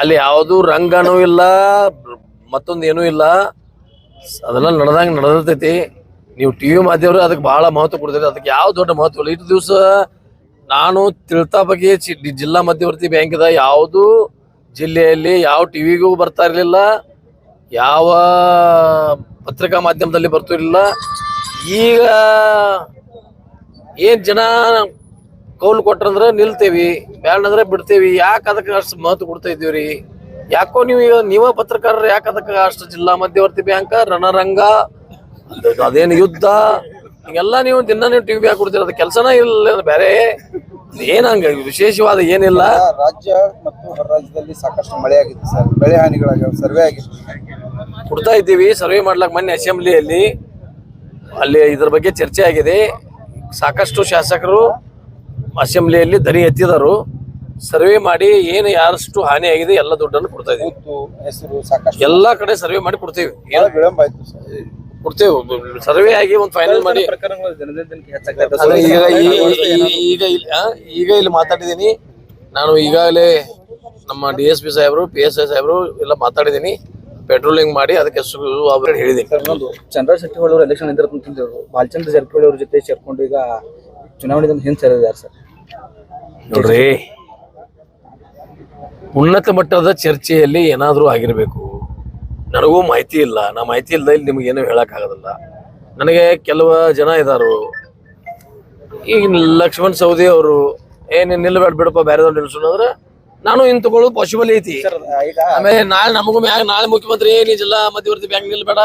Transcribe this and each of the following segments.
ಅಲ್ಲಿ ಯಾವುದು ರಂಗನೂ ಇಲ್ಲ, ಮತ್ತೊಂದು ಏನೂ ಇಲ್ಲ. ಅದೆಲ್ಲ ನಡೆದಂಗೆ ನಡೆದಿರ್ತೈತಿ. ನೀವು ಟಿ ವಿ ಮಾಧ್ಯಮರು ಅದಕ್ಕೆ ಬಹಳ ಮಹತ್ವ ಕೊಡ್ತೀರಿ. ಅದಕ್ಕೆ ಯಾವ ದೊಡ್ಡ ಮಹತ್ವ ಇಲ್ಲ. ಇಷ್ಟು ದಿವಸ ನಾನು ತಿಳ್ತಾ ಬಗ್ಗೆ ಜಿಲ್ಲಾ ಮಧ್ಯವರ್ತಿ ಬ್ಯಾಂಕ್ದ ಯಾವುದು ಜಿಲ್ಲೆಯಲ್ಲಿ ಯಾವ ಟಿವಿಗೂ ಬರ್ತಾ ಇರಲಿಲ್ಲ. ಯಾವ ಪತ್ರಿಕಾ ಮಾಧ್ಯಮದಲ್ಲಿ ಬರ್ತಿರಲಿಲ್ಲ. ಈಗ ಏನ್ ಜನ ಕೌಲು ಕೊಟ್ರಂದ್ರೆ ನಿಲ್ತೇವಿ ಅಂದ್ರೆ ಬಿಡ್ತೇವಿ ಯಾಕೆ ಅದಕ್ಕೆ ಅಷ್ಟು ಮಹತ್ವ ಕೊಡ್ತಾ ಇದೀವ್ರಿ ಯಾಕೋ ನೀವು ಈಗ ನೀವ ಪತ್ರಕಾರರು ಯಾಕೆ ಅದಕ್ಕೆ ಅಷ್ಟು ಜಿಲ್ಲಾ ಮಧ್ಯವರ್ತಿ ಬ್ಯಾಂಕ್ ರಣರಂಗ ಅದು- ಅದೇನು ಯುದ್ಧ ಹಿಂಗೆಲ್ಲ ನೀವು ದಿನ ನೀವು ಟಿವಿ ಹಾಕಿ ಕೊಡ್ತೀರ ಅದು ಕೆಲಸನ ಇಲ್ಲ ಬೇರೆ. ಬೇರೆ ಏನಂಗ ವಿಶೇಷವಾದ ಏನಿಲ್ಲ. ರಾಜ್ಯ ಮತ್ತು ಹೊರ ರಾಜ್ಯದಲ್ಲಿ ಸಾಕಷ್ಟು ಮಳೆ ಆಗಿದೆ ಸರ್. ಬೆಳೆ ಹಾನಿಗಳಾಗ್ಯಾವ ಸರ್ವೆ ಆಗಿದೆ. ಕೊಡ್ತಾ ಇದ್ದೀವಿ ಸರ್ವೆ ಮಾಡ್ಲಕ್ ಮೊನ್ನೆ ಅಸೆಂಬ್ಲಿಯಲ್ಲಿ. ಅಲ್ಲಿ ಇದ್ರ ಬಗ್ಗೆ ಚರ್ಚೆ ಆಗಿದೆ. ಸಾಕಷ್ಟು ಶಾಸಕರು ಅಸೆಂಬ್ಲಿಯಲ್ಲಿ ದನಿ ಎತ್ತಿದರು. ಸರ್ವೆ ಮಾಡಿ ಏನು ಯಾರಷ್ಟು ಹಾನಿ ಆಗಿದೆ ಎಲ್ಲ ದುಡ್ಡನ್ನು ಕೊಡ್ತಾ ಇದೀವಿ ಹೆಸರು ಸಾಕಷ್ಟು ಎಲ್ಲಾ ಕಡೆ ಸರ್ವೆ ಮಾಡಿ ಕೊಡ್ತೀವಿ. ಬಹಳ ವಿಳಂಬ ಆಯ್ತು ಸರ್. ಕೊಡ್ತೇವೆ. ಸರ್ವೆ ಆಗಿ ಒಂದು ಫೈನಲ್ ಮಾಡಿ. ಪ್ರಕರಣಗಳು ದಿನದಿಂದ ದಿನಕ್ಕೆ ಹೆಚ್ಚಾಗ್ತಾ ಅದೇ ಈಗ ಈ- ಈ- ಈಗ ಇಲ್ಲಿ ಆ, ಈಗ ಇಲ್ಲಿ ಮಾತಾಡಿದ್ದೀನಿ. ನಾನು ಈಗಾಗಲೇ ನಮ್ಮ ಡಿ ಎಸ್ ಪಿ ಸಾಹೇಬರು ಪಿ ಎಸ್ ಐ ಸಾಹೇಬರು ಎಲ್ಲ ಮಾತಾಡಿದ್ದೀನಿ. ಪೆಟ್ರೋಲಿಂಗ್ ಮಾಡಿ ಅದಕ್ಕೆ ಸು ಅವ್ರಿಗೆ ಹೇಳಿದ್ದೀನಿ. ಇನ್ನೊಂದು ಚಂದ್ರ ಅವರು ಎಲೆಕ್ಷನ್ ಬಾಲಚಂದ್ರ ಶೆಟ್ಟಿ ಅವ್ರ ಜೊತೆ ಸೇರ್ಕೊಂಡು ಈಗ ಚುನಾವಣೆದಿಂದ ಹಿಂದೆ ಸರ್ ನೋಡ್ರಿ ಉನ್ನತ ಮಟ್ಟದ ಚರ್ಚೆಯಲ್ಲಿ ಏನಾದರೂ ಆಗಿರಬೇಕು. ನನಗೂ ಮಾಹಿತಿ ಇಲ್ಲ. ನಾ ಮಾಹಿತಿ ಇಲ್ಲದ ಇಲ್ಲಿ ನಿಮಗೇನು ಹೇಳಕ್ಕಾಗೋದಿಲ್ಲ ನನಗೆ ಕೆಲವು ಜನ ಇದಾರು. ಈಗ ಲಕ್ಷ್ಮಣ್ ಸೌದಿ ಅವರು ಏನು ನಿಲ್ಬೇಡ ಬಿಡಪ್ಪ ಬೇರೆದವ್ರು ನಿಲ್ಸೋಣ ಅಂದ್ರೆ ನಾನು ಇನ್ ತಗೊಳ್ಳೋದು ಪಾಸಿಬಲ್ ಐತಿ ಆಮೇಲೆ ನಾಳೆ ನಮಗೂ ಮ್ಯಾಗ ನಾಳೆ ಮುಖ್ಯಮಂತ್ರಿ ಏನು ಜಿಲ್ಲಾ ಮಧ್ಯವರ್ತಿ ಬ್ಯಾಂಕ್ ನಿಲ್ಬೇಡ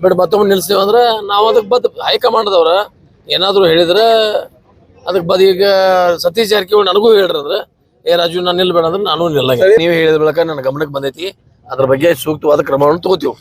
ಬಿಡ್ ಮತ್ತೊಮ್ಮೆ ನಿಲ್ಸ್ತೇವೆ ಅಂದ್ರೆ ನಾವು ಅದಕ್ಕೆ ಬದ್ ಹೈಕಮಾಂಡ್ದವ್ರ ಏನಾದ್ರು ಹೇಳಿದ್ರೆ ಅದಕ್ಕೆ ಬದಿಗೆ ಈಗ ಸತೀಶ್ ಜಾರಕಿಹೊಳಿ ನನಗೂ ಹೇಳ್ರಂದ್ರೆ ಏ ರಾಜು ನಾನು ನಿಲ್ಬೇಡ ಅಂದ್ರೆ ನಾನು ನಿಲ್ಲ ನೀವು ಹೇಳಿದ ಬೆಳಕ ನನ್ನ ಗಮನಕ್ಕೆ ಬಂದೈತಿ. ಅದ್ರ ಬಗ್ಗೆ ಸೂಕ್ತವಾದ ಕ್ರಮವನ್ನು ತಗೋತೀವಿ.